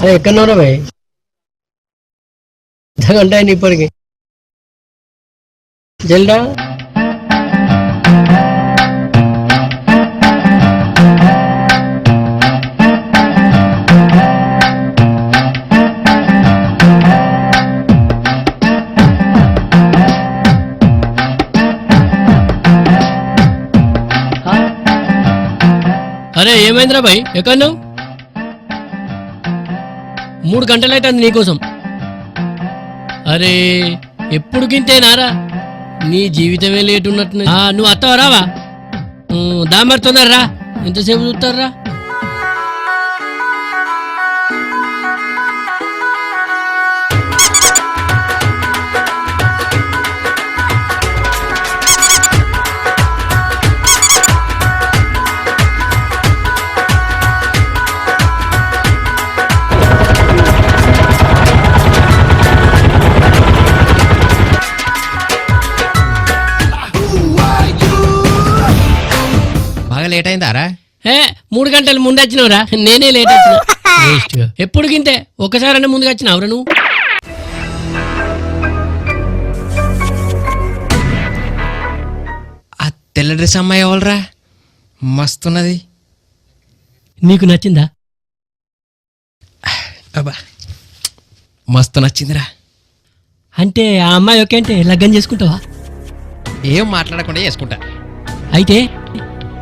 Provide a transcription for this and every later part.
అరే ఎక్కడున్నారా భయ్ గంట అయింది ఇప్పటికి. జల్డా అరే ఏమైందిరా భయ్ నువ్వు మూడు గంటలు నీకోసం. అరే ఎప్పుడు గింతేనారా నీ జీవితమే లేటున్నట్టు నువ్వు అత్తవరావా దామర్ తొందర ఎంతసేపు చూస్తారా లేట్ అయిందారా? ఏ మూడు గంటలు ముందు వచ్చినవురా. నేనే లేట్ వచ్చిన. ఎప్పుడు గింతే? ఒకసారి ముందుగా వచ్చినావురా నువ్వు? ఆ తెల్ల డ్రెస్ అమ్మాయి ఎవరురా మస్తున్నది. నీకు నచ్చిందా? అబ్బా మస్తు నచ్చిందిరా. అంటే ఆ అమ్మాయి ఓకే అంటే లగ్గం చేసుకుంటావా? ఏం మాట్లాడకుండా చేసుకుంటా. అయితే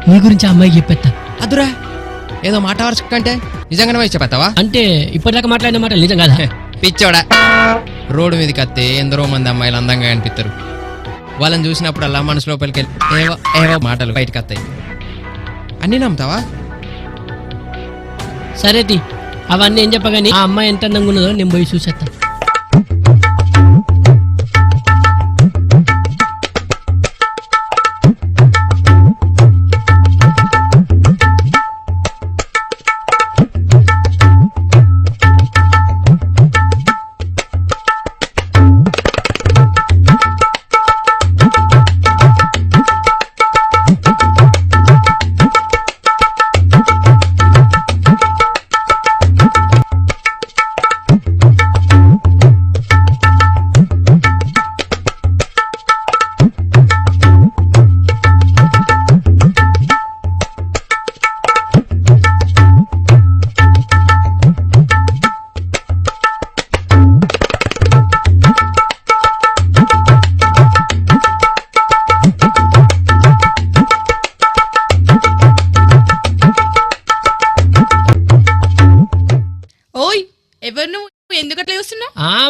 నీ గురించి ఆ అమ్మాయికి చెప్పేస్తా అదురా ఏదో మాట వరుసకంటే నిజంగానే వచ్చి చెప్పేస్తావా అంటే ఇప్పటిదాకా మాట్లాడిన మాట నిజం కదా? పిచ్చోడా. రోడ్డు మీదకి వస్తే ఎందరో మంది అమ్మాయిలు అందంగా అనిపిస్తారు వాళ్ళని చూసినప్పుడు అలా మనసు లోపలికి వెళ్ళి ఏవో ఏవో మాటలు బయటకు వస్తాయి అన్నీ నమ్ముతావా? సరే అవన్నీ ఏం చెప్పగాని ఆ అమ్మాయి ఎంత అందంగా ఉన్నదో నేను పోయి చూసేస్తా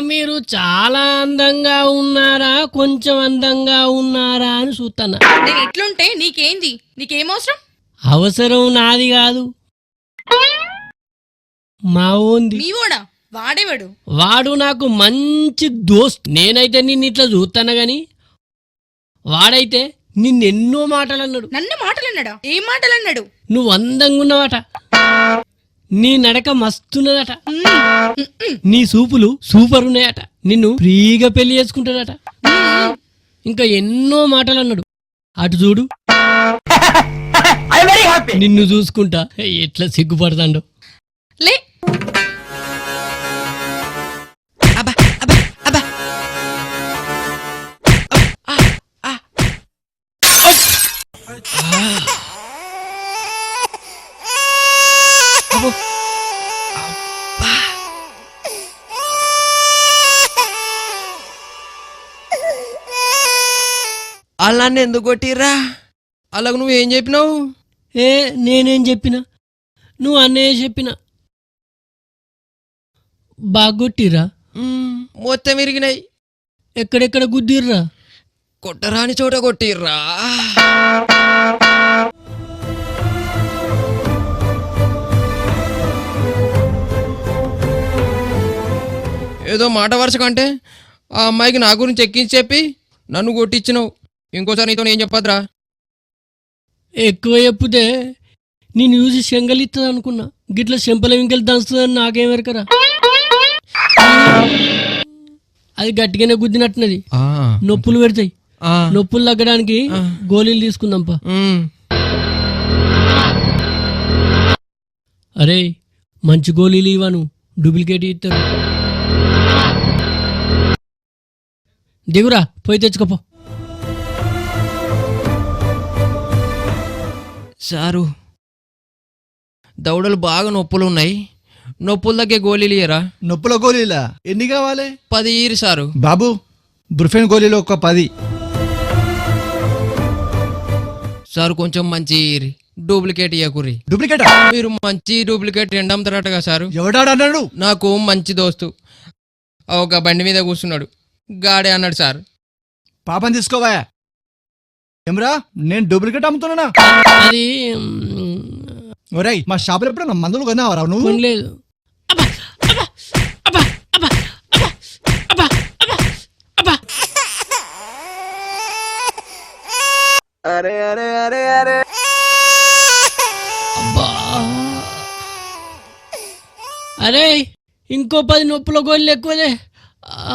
మీరు చాలా అందంగా ఉన్నారా కొంచెం అందంగా ఉన్నారా అని చూస్తానా నేను ఎట్లుంటే నీకేంది? నీకేం అవసరం అవసరం నాది కాదు. మా ఓంది వాడేవాడు? వాడు నాకు మంచి దోస్త్. నేనైతే నిన్ను ఇట్లా చూస్తాను గాని వాడైతే నిన్నెన్నో మాటలు అన్నాడు నన్ను మాటలు అన్నాడా ఏం మాటలు అన్నాడు నువ్వు అందంగా ఉన్నవాట నీ నడక మస్తున్నదట. నీ సూపులు సూపర్ ఉన్నాయట నిన్ను ఫ్రీగా పెళ్ళి చేసుకుంటాడట ఇంకా ఎన్నో మాటలు అన్నాడు అటు చూడు. నిన్ను చూసుకుంటా. ఎట్లా సిగ్గుపడతాండో. లే. అబ్బా అలా ఎందుకు కొట్టిర్రా? అలాగ నువ్వేం చెప్పినావు? ఏ నేనేం చెప్పినా? నువ్వు అన్నయ్య చెప్పిన? బాగొట్టిరా మొత్తం విరిగినాయి. ఎక్కడెక్కడ గుద్దిర్రా? కొట్టరాని చోట కొట్టిర్రా. ఏదో మాట వరుస కంటే ఆ అమ్మాయికి నా గురించి ఎక్కించి చెప్పి నన్ను కొట్టించినావు. ఇంకోసారి నీతో ఏం చెప్పద్రా ఎక్కువ చెప్తే నేను చూసి శంగలిస్తుంది అనుకున్నా. గిట్ల చెంపల వింకెలు దంచుతుందని నాకేమెరకరా అది గట్టిగానే గుద్దినట్టున్నది. నొప్పులు పెడతాయి. నొప్పులు తగ్గడానికి గోళీలు తీసుకుందాంపా. అరే మంచి గోళీలు ఇవ్వను. డూప్లికేట్ ఇస్తారు దిగురా పోయి తెచ్చుకోపో. సారు దౌడలు బాగా నొప్పులు ఉన్నాయి నొప్పుల దగ్గర గోళీలు ఇయ్యరా? నొప్పుల గోళీలా? ఎన్ని కావాలి? పది ఈరు సారు. బాబు బ్రుఫెన్ గోళీలు ఒక పది. సారు కొంచెం మంచి ఈరి. డూప్లికేట్ ఇయ్యకుర్రి. డూప్లికేట్? మీరు మంచి డూప్లికేట్ ఎండ అమ్ముతారటగా సారు. ఎవడాడు అన్నాడు? నాకు మంచి దోస్తు. ఒక బండి మీద కూర్చున్నాడు. గాడే అన్నాడు సార్. పాపం తీసుకోవా ఏమరా? నేను డూప్లికేట్ అమ్ముతున్నానా? అది మ్, ఒరేయ్ మా షాపులో ఎప్పుడన్నా మందులు కొన్నావరా నువ్వు? కొనలేదు. అబ్బా, అబ్బా, అబ్బా, అబ్బా, అబ్బా, అబ్బా, అబ్బా, అబ్బా. అబ్బా. అరే ఇంకో పది నొప్పుల గోళ్ళు ఎక్కువదే ఆ,